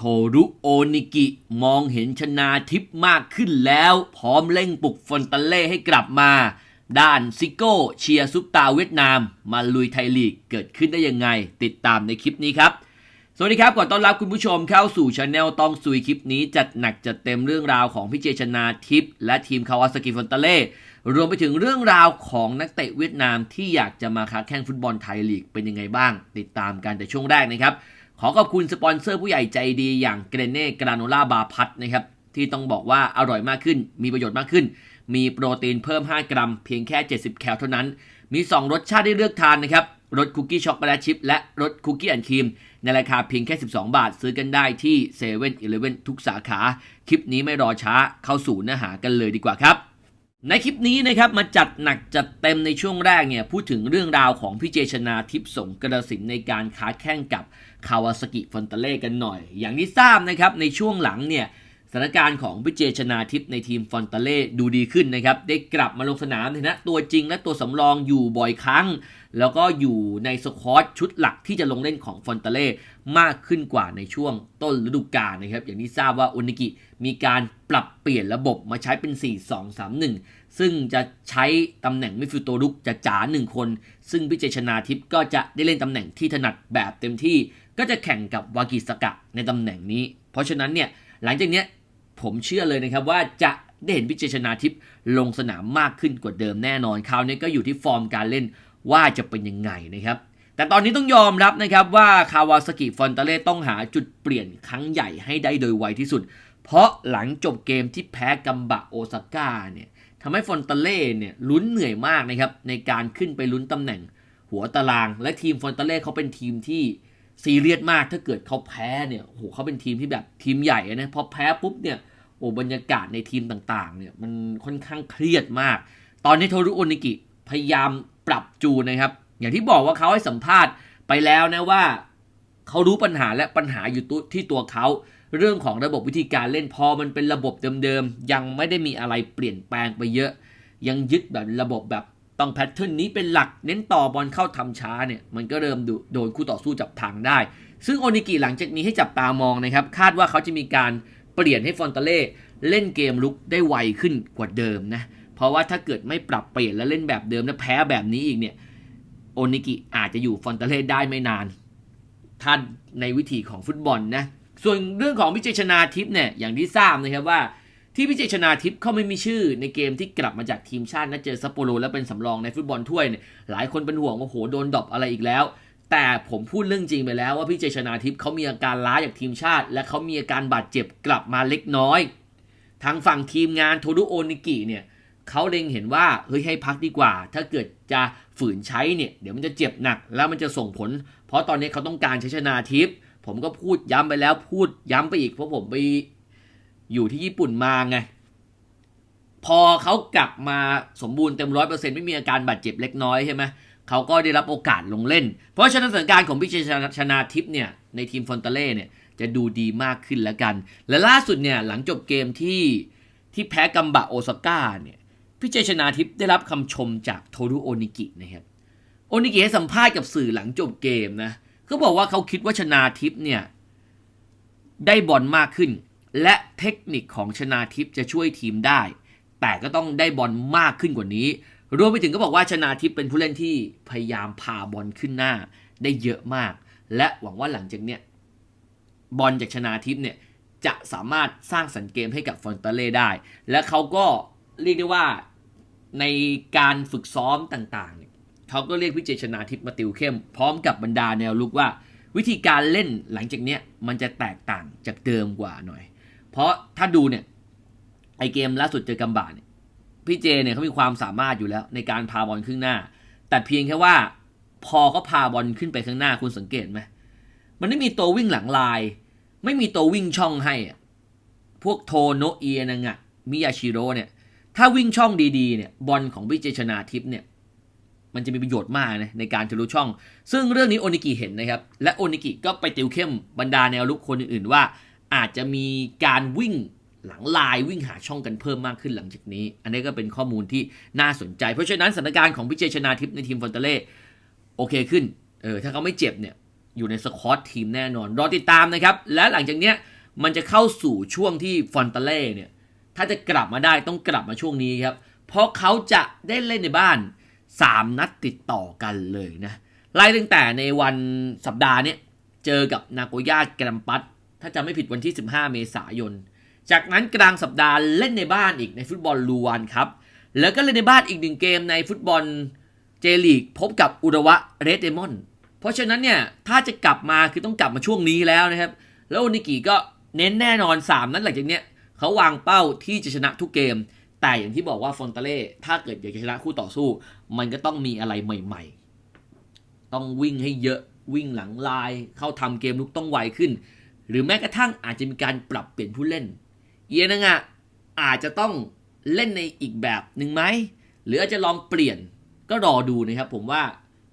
โทรุโอนิกิมองเห็นชนาทิพมากขึ้นแล้ว พร้อมเร่งปลุกฟอนตาเล่ให้กลับมา ด้านซิโก้เชียร์ซุปตาเวียดนาม มาลุยไทยลีกเกิดขึ้นได้ยังไง ติดตามในคลิปนี้ครับ สวัสดีครับก่อนต้อนรับคุณผู้ชมเข้าสู่ช anel ต้องซุยคลิปนี้ จัดหนักจัดเต็มเรื่องราวของพี่เจชนาทิพและทีมคาวาสกิฟอนตาเล่รวมไปถึงเรื่องราวของนักเตะเวียดนามที่อยากจะมาค้าแข่งฟุตบอลไทยลีกเป็นยังไงบ้าง ติดตามกันแต่ช่วงแรกนะครับ ขอขอบคุณสปอนเซอร์ผู้ใหญ่ใจดีอย่างเกรเน่กราโนล่าบาพัทนะครับ ที่ต้องบอกว่าอร่อยมากขึ้น มีประโยชน์มากขึ้น มีโปรตีนเพิ่ม 5 กรัม เพียงแค่ 70 แคลเท่านั้น มี 2 รสชาติให้เลือกทานนะครับ รสคุกกี้ช็อกโกแลตชิพและรสคุกกี้แอนครีม ในราคาเพียงแค่ 12 บาท ซื้อกันได้ที่7 e เ e ่ e อทุกสาขา คลิปนี้ไม่รอช้าเข้าสู่เนื้อหากันเลยดีกว่าครับ ในคลิปนี้นะครับมาจัดหนักจัดเต็มในช่วงแรกเนี่ยพูดถึงเรื่องราวของพี่เจชนาทิพย์สงกระสินในการค้าแข่งกับคาวาสกิฟอนตาเล่กันหน่อย อย่างที่ทราบนะครับในช่วงหลังเนี่ยสถานการณ์ของพี่เจชนาทิพย์ในทีมฟอนตาเล่ดูดีขึ้นนะครับได้กลับมาลงสนามในฐานะตัวจริงและตัวสำรองอยู่บ่อยครั้ง แล้วก็อยู่ในสควอตชุดหลักที่จะลงเล่นของฟอนเตเล่มากขึ้นกว่าในช่วงต้นฤดูกาลนะครับ อย่างที่ทราบว่าอุนิกิมีการปรับเปลี่ยนระบบมาใช้เป็น 4-2-3-1 ซึ่งจะใช้ตำแหน่งมิฟิลด์ตัวรุกจะจ๋าหนึ่งคน ซึ่งพิเจชนาทิพย์ก็จะได้เล่นตำแหน่งที่ถนัดแบบเต็มที่ ก็จะแข่งกับวากิสกะในตำแหน่งนี้ เพราะฉะนั้นเนี่ยหลังจากนี้ผมเชื่อเลยนะครับว่าจะได้เห็นพิเจชนาทิพย์ลงสนามมากขึ้นกว่าเดิมแน่นอนคราวนี้ก็อยู่ที่ฟอร์มการเล่น ว่าจะเป็นยังไงนะครับ แต่ตอนนี้ต้องยอมรับนะครับว่าคาวาสกิฟอนตาเล่ต้องหาจุดเปลี่ยนครั้งใหญ่ให้ได้โดยไวที่สุด เพราะหลังจบเกมที่แพ้กัมบะโอซาก้าเนี่ยทำให้ฟอนตาเล่เนี่ยลุ้นเหนื่อยมากนะครับในการขึ้นไปลุ้นตำแหน่ง หัวตาราง และทีมฟอนตาเล่เขาเป็นทีมที่ซีเรียสมากถ้าเกิดเขาแพ้เนี่ยโอ้โหเขาเป็นทีมที่แบบทีมใหญ่นะพอแพ้ปุ๊บเนี่ยโอ้บรรยากาศในทีมต่างๆเนี่ยมันค่อนข้างเครียดมาก ตอนนี้โทรุโอนิกิพยายาม ปรับจูนนะครับ อย่างที่บอกว่าเขาให้สัมภาษณ์ไปแล้วนะว่าเขารู้ปัญหาและปัญหาอยู่ที่ตัวเขา เรื่องของระบบวิธีการเล่นพอมันเป็นระบบเดิมๆ ยังไม่ได้มีอะไรเปลี่ยนแปลงไปเยอะ ยังยึดแบบระบบแบบต้องแพทเทิร์นนี้เป็นหลักเน้นต่อบอลเข้าทำช้าเนี่ยมันก็เริ่มโดนคู่ต่อสู้จับทางได้ ซึ่งโอนิกิหลังจากนี้ให้จับตามองนะครับ คาดว่าเขาจะมีการเปลี่ยนให้ฟอนตเล่เล่นเกมลุกได้ไวขึ้นกว่าเดิมนะเพราะว่าถ้าเกิดไม่ปรับเปลี่ยนและเล่นแบบเดิมและแพ้แบบนี้อีกเนี่ยโอนิกิอาจจะอยู่ฟอนเตเล่ได้ไม่นานถ้าในวิถีของฟุตบอลนะส่วนเรื่องของพิจชนาทิพย์เนี่ยอย่างที่ทราบนะครับว่าที่พิจชนาทิพย์เขาไม่มีชื่อในเกมที่กลับมาจากทีมชาตินะเจอซัปโปโรแล้วเป็นสำรองในฟุตบอลถ้วยเนี่ยหลายคนเป็นห่วงว่าโหโดนดรอปอะไรอีกแล้ว แต่ผมพูดเรื่องจริงไปแล้วว่าพิเจชนาทิพย์เขามีอาการล้าจากทีมชาติ และเขามีอาการบาดเจ็บกลับมาเล็กน้อย ทางฝั่งทีมงานโทรุโอนิกิเนี่ย เขาเล็งเห็นว่าเฮ้ยให้พักดีกว่า ถ้าเกิดจะฝืนใช้เนี่ยเดี๋ยวมันจะเจ็บหนัก แล้วมันจะส่งผล เพราะตอนนี้เขาต้องการใช้ชนาทิพย์ผมก็พูดย้ำไปแล้วพูดย้ำไปอีกเพราะผมไปอยู่ที่ญี่ปุ่นมาไง พอเขากลับมาสมบูรณ์เต็มร้อยเปอร์เซ็นต์ไม่มีอาการบาดเจ็บเล็กน้อยใช่ไหมเขาก็ได้รับโอกาสลงเล่น เพราะฉะนั้นสถานการณ์ของพิเชชนาทิพย์เนี่ยในทีมฟอนเตเล่เนี่ยจะดูดีมากขึ้นแล้วกัน และล่าสุดเนี่ยหลังจบเกมที่ที่แพ้กัมบะโอซาก้าเนี่ย พี่เจชนาทิพย์ได้รับคำชมจากโทรุโอนิกินะครับ โอนิกิให้สัมภาษณ์กับสื่อหลังจบเกมนะเขาบอกว่าเขาคิดว่าชนาทิพย์เนี่ยได้บอลมากขึ้น และเทคนิคของชนาทิพย์จะช่วยทีมได้ แต่ก็ต้องได้บอลมากขึ้นกว่านี้ รวมไปถึงก็บอกว่าชนาทิพย์เป็นผู้เล่นที่พยายามพาบอลขึ้นหน้าได้เยอะมาก และหวังว่าหลังจากเนี้ยบอลจากชนาทิพย์เนี่ยจะสามารถสร้างสันเกมให้กับฟอนตาเล่ได้ และเขาก็เรียกได้ว่า ในการฝึกซ้อมต่างๆเนี่ยเขาก็เรียกพิเจชนาทิพย์มาติวเข้ม พร้อมกับบรรดาแนวลุกว่า วิธีการเล่นหลังจากเนี้ยมันจะแตกต่างจากเดิมกว่าหน่อย เพราะถ้าดูเนี่ยไอเกมล่าสุดเจอกัมบาเนี่ยพี่เจเนี่ยเขามีความสามารถอยู่แล้วในการพาบอลขึ้นหน้า แต่เพียงแค่ว่าพอเขาพาบอลขึ้นไปข้างหน้าคุณสังเกตไหมมันไม่มีตัววิ่งหลังลาย ไม่มีตัววิ่งช่องให้ พวกโทโนเอียนังอะมิยาชิโร่เนี่ย ถ้าวิ่งช่องดีๆเนี่ยบอลของพิเจชนาทิพย์เนี่ยมันจะมีประโยชน์มากนะในการทะลุช่อง ซึ่งเรื่องนี้โอนิกิเห็นนะครับ และโอนิกิก็ไปติวเข้มบรรดาแนวลุกคนอื่นๆว่า อาจจะมีการวิ่งหลังลายวิ่งหาช่องกันเพิ่มมากขึ้นหลังจากนี้ อันนี้ก็เป็นข้อมูลที่น่าสนใจ เพราะฉะนั้นสถานการณ์ของพิเจชนาทิพย์ในทีมฟอนเตเล่โอเคขึ้นเออถ้าเขาไม่เจ็บเนี่ยอยู่ในสควอตทีมแน่นอน รอติดตามนะครับ และหลังจากเนี้ยมันจะเข้าสู่ช่วงที่ฟอนเตเล่เนี่ย ถ้าจะกลับมาได้ต้องกลับมาช่วงนี้ครับ เพราะเขาจะได้เล่นในบ้าน 3 นัดติดต่อกันเลยนะ ไล่ตั้งแต่ในวันสัปดาห์เนี้ยเจอกับนาโกย่าแกรมปัสถ้าจะไม่ผิดวันที่ 15 เมษายน จากนั้นกลางสัปดาห์เล่นในบ้านอีกในฟุตบอลลูวานครับ แล้วก็เล่นในบ้านอีกหนึ่งเกมในฟุตบอลเจลีกพบกับอุระวะเรดเดมอน เพราะฉะนั้นเนี่ยถ้าจะกลับมาคือต้องกลับมาช่วงนี้แล้วนะครับ แล้วนิกิก็เน้นแน่นอน 3 นัดหลังจากเนี้ย เขาวางเป้าที่จะชนะทุกเกม แต่อย่างที่บอกว่าฟอนตาเล่ถ้าเกิดอยากจะชนะคู่ต่อสู้ มันก็ต้องมีอะไรใหม่ ๆ ต้องวิ่งให้เยอะวิ่งหลังลาย เข้าทำเกมลุกต้องไวขึ้น หรือแม้กระทั่งอาจจะมีการปรับเปลี่ยนผู้เล่น เอียนังอะอาจจะต้องเล่นในอีกแบบหนึ่งไหมหรืออาจจะลองเปลี่ยนก็รอดูนะครับผมว่า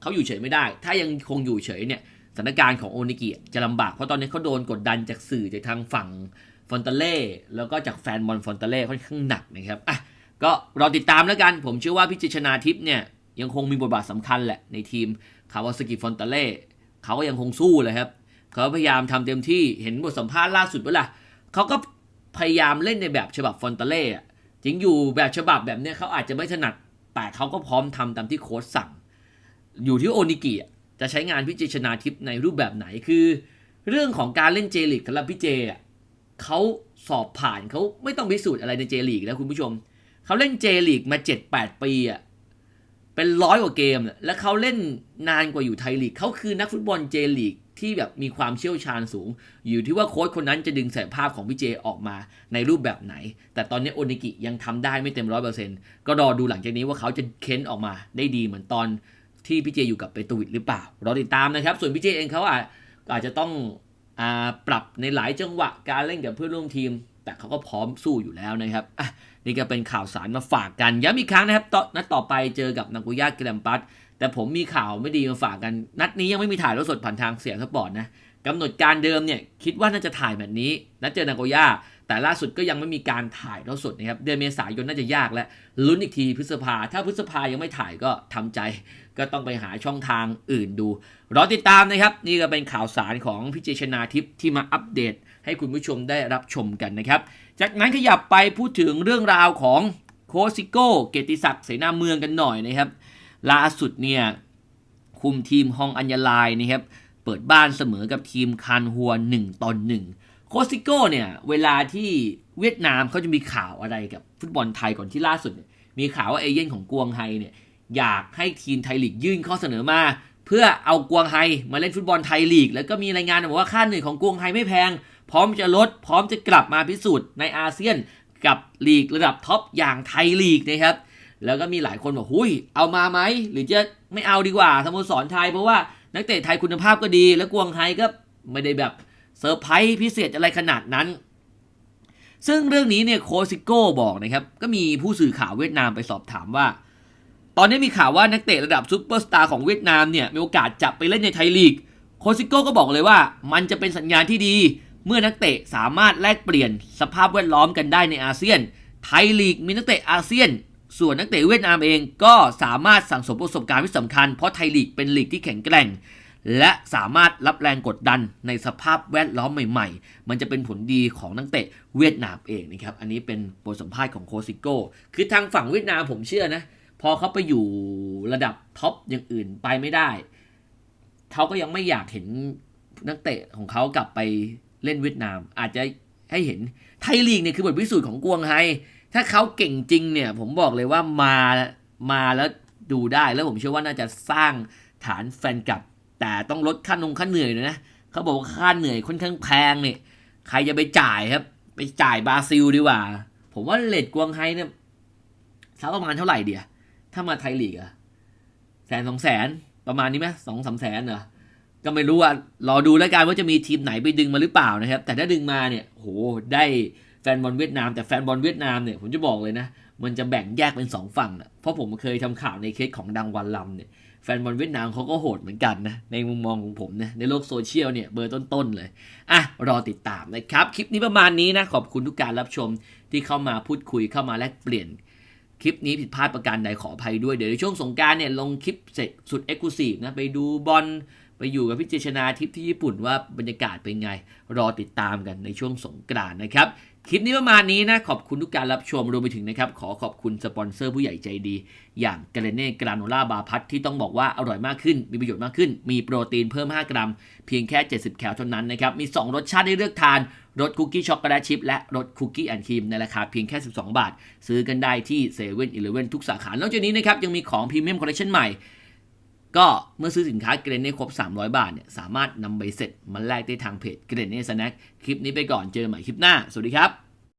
เขาอยู่เฉยไม่ได้ ถ้ายังคงอยู่เฉยเนี่ยสถานการณ์ของโอนิกิจะลำบากเพราะตอนนี้เขาโดนกดดันจากสื่อจากทางฝั่ง ฟอนตาเล่แล้วก็จากแฟนบอลฟอนตาเล่ค่อนข้างหนักนะครับอะก็รอติดตามแล้วกัน ผมเชื่อว่าพิจิชนาทิพย์เนี่ยยังคงมีบทบาทสำคัญแหละในทีมคาวาสกิฟอนตาเล่เขาก็ยังคงสู้เลยครับ เขาพยายามทำเต็มที่เห็นบทสัมภาษณ์ล่าสุดเวลาเขาก็พยายามเล่นในแบบฉบับฟอนตาเล่จริงอยู่แบบฉบับแบบเนี้ยเขาอาจจะไม่ถนัด แต่เขาก็พร้อมทำตามที่โค้ชสั่ง อยู่ที่โอนิกิจะใช้งานพิเจชนาทิพย์ในรูปแบบไหนคือ เรื่องของการเล่นเจลีกสำหรับพี่เจอะ เขาสอบผ่านเขาไม่ต้องพิสูจน์อะไรในเจลีกแล้วคุณผู้ชม เขาเล่นเจลีกมา 7-8 ปีอะเป็นร้อยกว่าเกม แล้วเขาเล่นนานกว่าอยู่ไทยลีกเขาคือนักฟุตบอลเจลีกที่แบบมีความเชี่ยวชาญสูง อยู่ที่ว่าโค้ชคนนั้นจะดึงศักยภาพของพี่เจออกมาในรูปแบบไหน แต่ตอนนี้โอนิกิยังทำได้ไม่เต็มร้อยเปอร์เซ็นต์ก็รอดูหลังจากนี้ว่าเขาจะเค้นออกมาได้ดีเหมือนตอนที่พี่เจอยู่กับเปตูวิดหรือเปล่ารอติดตามนะครับ ส่วนพี่เจเองเขาอาจจะต้อง ปรับในหลายจังหวะการเล่นกับเพื่อนร่วมทีม แต่เขาก็พร้อมสู้อยู่แล้วนะครับอะนี่ก็เป็นข่าวสารมาฝากกันย้ำอีกครั้งนะครับต่อนัดต่อไปเจอกับนากุย่าแกรมปัสแต่ผมมีข่าวไม่ดีมาฝากกัน นัดนี้ยังไม่มีถ่ายรถสดผ่านทางเสียงสปอร์ตนะกำหนดการเดิมเนี่ยคิดว่าน่าจะถ่ายแบบนี้ นัดเจอนาโกย่าแต่ล่าสุดก็ยังไม่มีการถ่ายทอดสดนะครับเดือนเมษายนน่าจะยากแล้วลุ้นอีกทีพฤษภา ถ้าพฤษภายังไม่ถ่ายก็ทำใจ ก็ต้องไปหาช่องทางอื่นดู รอติดตามนะครับ นี่ก็เป็นข่าวสารของพิเจชนาทิพย์ที่มาอัปเดต ให้คุณผู้ชมได้รับชมกันนะครับ จากนั้นขยับไปพูดถึงเรื่องราวของโคซิโก้เกติศักดิ์เสนาเมืองกันหน่อยนะครับ ล่าสุดเนี่ยคุมทีมฮองอัญญาลายนะครับเปิดบ้านเสมอกับทีมคานฮัว1ต่อ1โคซิโก้เนี่ยเวลาที่เวียดนามเขาจะมีข่าวอะไรกับฟุตบอลไทยก่อนที่ล่าสุด มีข่าวว่าเอเย่นของกวงไฮเนี่ย อยากให้ทีมไทยลีกยื่นข้อเสนอมา เพื่อเอากวงไฮมาเล่นฟุตบอลไทยลีก แล้วก็มีรายงานบอกว่าค่าเหนื่อยของกวงไฮไม่แพง พร้อมจะลด พร้อมจะกลับมาพิสูจน์ในอาเซียนกับลีกระดับท็อปอย่างไทยลีกนะครับแล้วก็มีหลายคนบอกหุยเอามาไหมหรือจะไม่เอาดีกว่าสโมสรไทยเพราะว่านักเตะไทยคุณภาพก็ดี แล้วกวงไฮก็ไม่ได้แบบเซอร์ไพรส์พิเศษอะไรขนาดนั้น ซึ่งเรื่องนี้เนี่ยโคซิโก้บอกนะครับ ก็มีผู้สื่อข่าวเวียดนามไปสอบถามว่า ตอนนี้มีข่าวว่านักเตะระดับซูเปอร์สตาร์ของเวียดนามเนี่ยมีโอกาสจะไปเล่นในไทยลีก โคซิโก้ก็บอกเลยว่า มันจะเป็นสัญญาณที่ดี เมื่อนักเตะสามารถแลกเปลี่ยนสภาพแวดล้อมกันได้ในอาเซียน ไทยลีกมีนักเตะอาเซียน ส่วนนักเตะเวียดนามเองก็สามารถสั่งสมประสบการณ์ที่สำคัญเพราะไทยลีกเป็นลีกที่แข็งแกร่งและสามารถรับแรงกดดันในสภาพแวดล้อมใหม่ ๆ มันจะเป็นผลดีของนักเตะเวียดนามเองนะครับ อันนี้เป็นบทสัมภาษณ์ของโคซิโก้ คือทางฝั่งเวียดนามผมเชื่อนะ พอเขาไปอยู่ระดับท็อปอย่างอื่นไปไม่ได้ เขาก็ยังไม่อยากเห็นนักเตะของเขากลับไปเล่นเวียดนาม อาจจะให้เห็นไทยลีกเนี่ยคือบทพิสูจน์ของกวงไฮถ้าเขาเก่งจริงเนี่ย ผมบอกเลยว่ามามาแล้วดูได้แล้วผมเชื่อว่าน่าจะสร้างฐานแฟนกลับ แต่ต้องลดค่านงค่าเหนื่อยเลยนะเขาบอกว่าค่าเหนื่อยค่อนข้างแพงเนี่ยใครจะไปจ่ายครับ ไปจ่ายบราซิลดีกว่า ผมว่าเลดกวงไฮเนี่ยสักประมาณเท่าไหร่เดียว ถ้ามาไทยลีกอะแสนสองแสนประมาณนี้ไหมสองสามแสนเหรอก็ไม่รู้อะรอดูแล้วกันว่าจะมีทีมไหนไปดึงมาหรือเปล่านะครับ แต่ถ้าดึงมาเนี่ยโหได้แฟนบอลเวียดนาม แต่แฟนบอลเวียดนามเนี่ยผมจะบอกเลยนะ มันจะแบ่งแยกเป็นสองฝั่งนะเพราะผมเคยทำข่าวในเคสของดังวันลำเนี่ยแฟนบอลเวียดนามเขาก็โหดเหมือนกันนะ ในมุมมองของผมนะในโลกโซเชียลเนี่ยเบอร์ต้นๆเลย อะ รอติดตามนะครับ คลิปนี้ประมาณนี้นะ ขอบคุณทุกการรับชมที่เข้ามาพูดคุยเข้ามาแลกเปลี่ยน คลิปนี้ผิดพลาดประการใดขออภัยด้วย เดี๋ยวในช่วงสงการเนี่ยลงคลิปเสร็จสุดเอ็กซ์คลูซีฟนะไปดูบอลไปอยู่กับพี่เจชนาทิพย์ที่ญี่ปุ่นว่าบรรยากาศเป็นไง รอติดตามกันในช่วงสงกรานนะครับ คลิปนี้ประมาณนี้นะ ขอบคุณทุกการรับชมรวมไปถึงนะครับ ขอขอบคุณสปอนเซอร์ผู้ใหญ่ใจดี อย่างกาเลเน่กราโนล่าบาพัทที่ต้องบอกว่าอร่อยมากขึ้น มีประโยชน์มากขึ้น มีโปรตีนเพิ่ม 5 กรัม เพียงแค่ 70 แคลเท่านั้นนะครับ มี 2 รสชาติให้เลือกทานรสคุกกี้ช็อกโกแลตชิพและรสคุกกี้แอนด์ครีมในราคาเพียงแค่ 12 บาท ซื้อกันได้ที่เซเว่นอีเลฟเว่นทุกสาขานอกจากนี้นะครับยังมีของพรีเมียมคอลเลคชันใหม่ ก็เมื่อซื้อสินค้าเกรนเน่ครบ 300 บาทเนี่ยสามารถนำใบเสร็จมาแลกได้ทางเพจเกรนเน่สแน็คคลิปนี้ไปก่อนเจอกันใหม่คลิปหน้า สวัสดีครับ